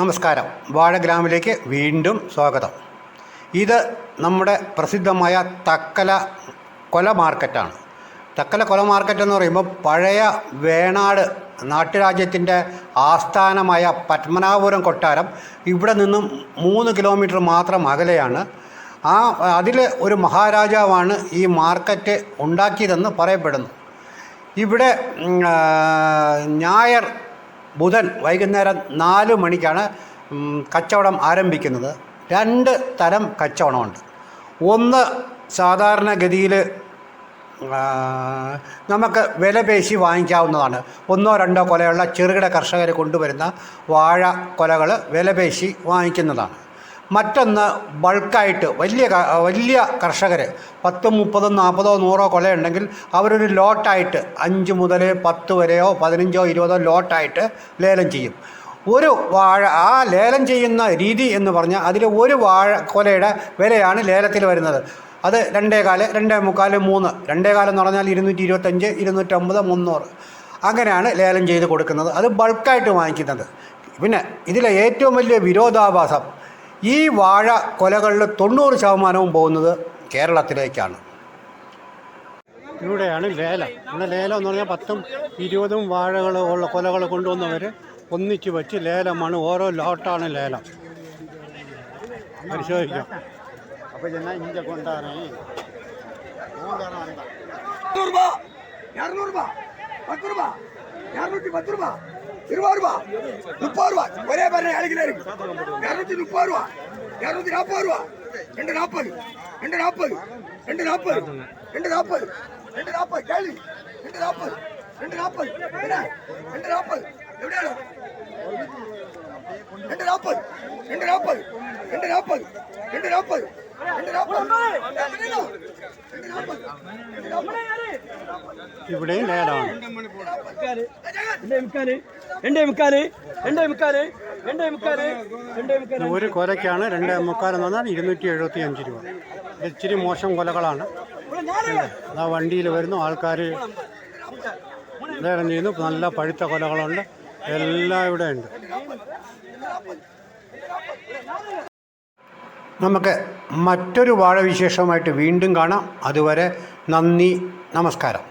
നമസ്കാരം. വാഴഗ്രാമിലേക്ക് വീണ്ടും സ്വാഗതം. ഇത് നമ്മുടെ പ്രസിദ്ധമായ തക്കല കൊല മാർക്കറ്റാണ്. തക്കല കൊല മാർക്കറ്റ് എന്ന് പറയുമ്പോൾ പഴയ വേണാട് നാട്ടുരാജ്യത്തിന്റെ ആസ്ഥാനമായ പത്മനാഭപുരം കൊട്ടാരം ഇവിടെ നിന്നും മൂന്ന് കിലോമീറ്റർ മാത്രം അകലെയാണ്. ആ അതിൽ ഒരു മഹാരാജാവാണ് ഈ മാർക്കറ്റ് ഉണ്ടാക്കിയതെന്ന് പറയപ്പെടുന്നു. ഇവിടെ ഞായർ ബുധൻ വൈകുന്നേരം നാല് മണിക്കാണ് കച്ചവടം ആരംഭിക്കുന്നത്. രണ്ട് തരം കച്ചവടമുണ്ട്. ഒന്ന് സാധാരണഗതിയിൽ നമുക്ക് വില പേശി വാങ്ങിക്കാവുന്നതാണ്. ഒന്നോ രണ്ടോ കൊലയുള്ള ചെറുകിട കർഷകർ കൊണ്ടുവരുന്ന വാഴ കൊലകൾ വില പേശി വാങ്ങിക്കുന്നതാണ്. മറ്റൊന്ന് ബൾക്കായിട്ട് വലിയ വലിയ കർഷകർ പത്തും മുപ്പതും നാൽപ്പതോ നൂറോ കൊലയുണ്ടെങ്കിൽ അവരൊരു ലോട്ടായിട്ട് അഞ്ച് മുതൽ പത്ത് വരെയോ പതിനഞ്ചോ ഇരുപതോ ലോട്ടായിട്ട് ലേലം ചെയ്യും. ഒരു വാഴ ആ ലേലം ചെയ്യുന്ന രീതി എന്ന് പറഞ്ഞാൽ അതിൽ ഒരു വാഴ കൊലയുടെ വിലയാണ് ലേലത്തിൽ വരുന്നത്. അത് രണ്ടേ കാൽ രണ്ടേ മുക്കാൽ മൂന്ന്. രണ്ടേ കാലം എന്ന് പറഞ്ഞാൽ ഇരുന്നൂറ്റി ഇരുപത്തഞ്ച് ഇരുന്നൂറ്റമ്പത് മുന്നൂറ്. അങ്ങനെയാണ് ലേലം ചെയ്ത് കൊടുക്കുന്നത്. അത് ബൾക്കായിട്ട് വാങ്ങിക്കുന്നത്. പിന്നെ ഇതിലെ ഏറ്റവും വലിയ വിരോധാഭാസം ഈ വാഴ കൊലകളിൽ തൊണ്ണൂറ് ശതമാനവും പോകുന്നത് കേരളത്തിലേക്കാണ് ഇവിടെയാണ് ലേലം ഇവിടെ ലേലം എന്ന് പറഞ്ഞാൽ പത്തും ഇരുപതും വാഴകൾ ഉള്ള കൊലകൾ കൊണ്ടുവന്നവർ ഒന്നിച്ച് വെച്ച് ലേലമാണ് ഓരോ ലോട്ടാണ് ലേലം പരിശോധിക്കാം അപ്പോൾ ചെന്നാൽ ഇഞ്ച കൊണ്ടാണ് நூறுபா இரநூறுபா பத்து ரூபா இரநூத்தி பத்து ரூபா இருபது ரூபா முப்பது ரூபா ஒரே பேர் அழகில இருக்கு இரநூத்தி முப்பது ரூபா இரநூத்தி நாற்பது ரூபா ரெண்டு நாற்பது ரெண்டு நாற்பது ரெண்டு நாற்பது ரெண்டு நாற்பது ரெண்டு நாற்பது கேள்வி ரெண்டு நாற்பது ரெண்டு நாற்பது என்ன ரெண்டு நாற்பது எப்படியா ரெண்டு நாற்பது ரெண்டு நாற்பது ரெண்டு நாற்பது ரெண்டு நாற்பது ரெண்டு நாற்பது ഇവിടെയും നേടാണ് ഒരു കൊലക്കാണ് രണ്ട് മുക്കാലെന്ന് പറഞ്ഞാൽ ഇരുന്നൂറ്റി എഴുപത്തി അഞ്ച് രൂപ. ഇച്ചിരി മോശം കൊലകളാണ്. ആ വണ്ടിയിൽ വരുന്നു ആൾക്കാർ ലേലം ചെയ്യുന്നു നല്ല പഴുത്ത കൊലകളുണ്ട്. എല്ലാം ഇവിടെ ഉണ്ട്. നമുക്ക് മറ്റൊരു വാഴവിശേഷമായിട്ട് വീണ്ടും കാണാം. അതുവരെ നന്ദി നമസ്കാരം.